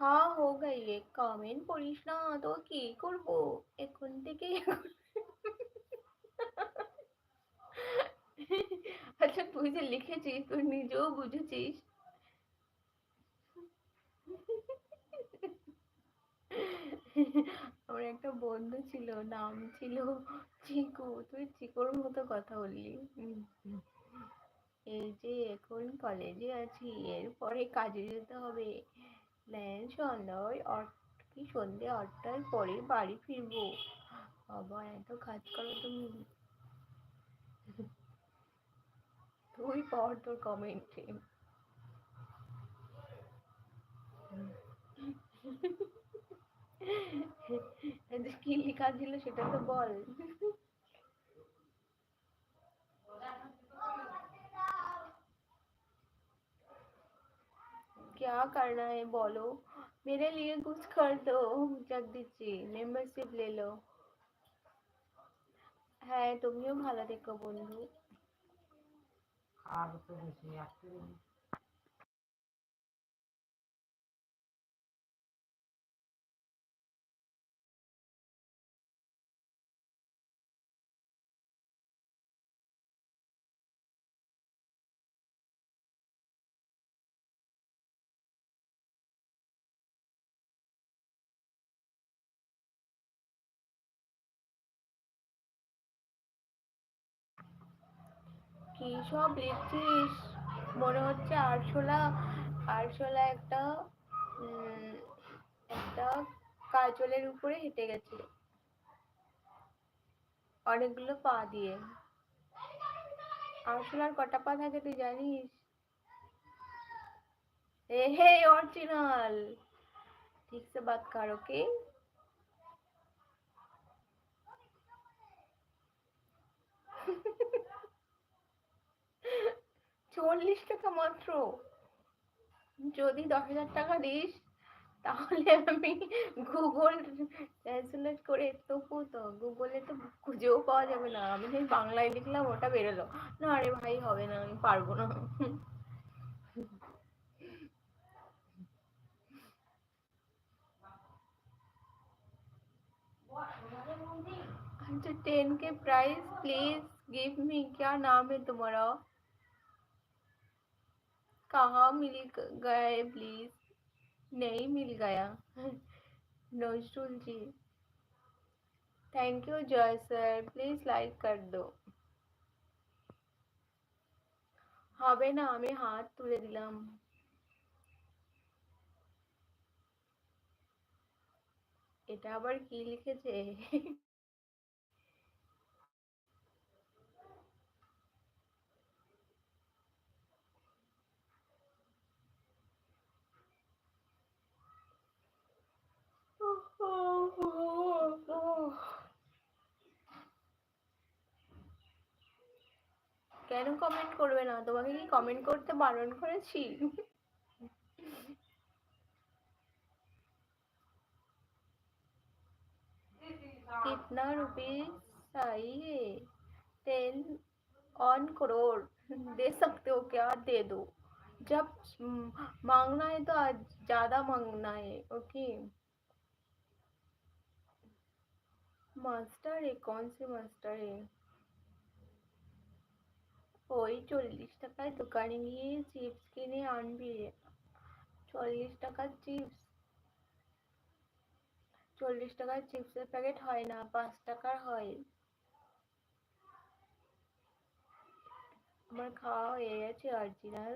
হ্যাঁ হো গাই কমেন্ট পড়িস না তো কি করব এখন থেকে আচ্ছা তুই যে লিখেছিস তুই নিজেও বুঝেছিস আমার একটা বন্ধু ছিল নাম ছিল চিকু তুই চিকুর মতো কথা বললি এই যে এখন কলেজে আছি এরপরে কাজে যেতে হবে প্ল্যান সন্ধ্যায় কি সন্ধ্যে আটটার পরে বাড়ি ফিরবো? বাবা, এত কাজ করো তুমি। তুই পড় তোর কমেন্টে কি লেখা ছিল সেটা তো বল। क्या करना है बोलो मेरे लिए कुछ कर दो जगदीश जी मेंबरशिप ले लो হ্যাঁ তুমিও ভালো থেকো বন্ধু আর তো বেশি কি সব লিখছিস? মনে হচ্ছে আরশোলা আরশোলা একটা একটা কাজলের উপরে হেঁটে গেছে। অনেকগুলো পা দিয়ে। আরশোলার কটা পা থাকে তুই জানিস? এ হে অরিজিনাল। ঠিক বাদ কার কর, ওকে? চল্লিশ টাকা মাত্র যদি দশ হাজার টাকা দিস তাহলে আমি গুগল ট্রান্সলেট করে তবু তো গুগলে তো খুঁজেও পাওয়া যাবে না আমি যদি বাংলায় লিখলাম ওটা বেরোলো না আরে ভাই হবে না আমি পারবো না अच्छा टेन के प्राइस प्लीज गिव मी क्या नाम है तुम्हारा कहाँ मिल गए प्लीज नहीं मिल गया नजरुल जी थैंक यू जय सर प्लीज लाइक कर दो হবে না আমি হাত তুলে দিলাম এটা আবার কি লিখেছে করবে না তোমাকে কি কমেন্ট করতে বারণ করেছি कितना रुपीज चाहिए टेन ऑन करोड़ दे सकते हो क्या दे दो जब मांगना है तो ज़्यादा मांगना है ओके মাস্টার এ কোন সে মাস্টার এ ওই চল্লিশ টাকায় দোকানে গিয়ে চিপস কিনে আনবি। চল্লিশ টাকার চিপস চল্লিশ টাকার চিপসের প্যাকেট হয় না, পাঁচ টাকার হয়। আমার খাওয়া হয়ে গেছে অরিজিনাল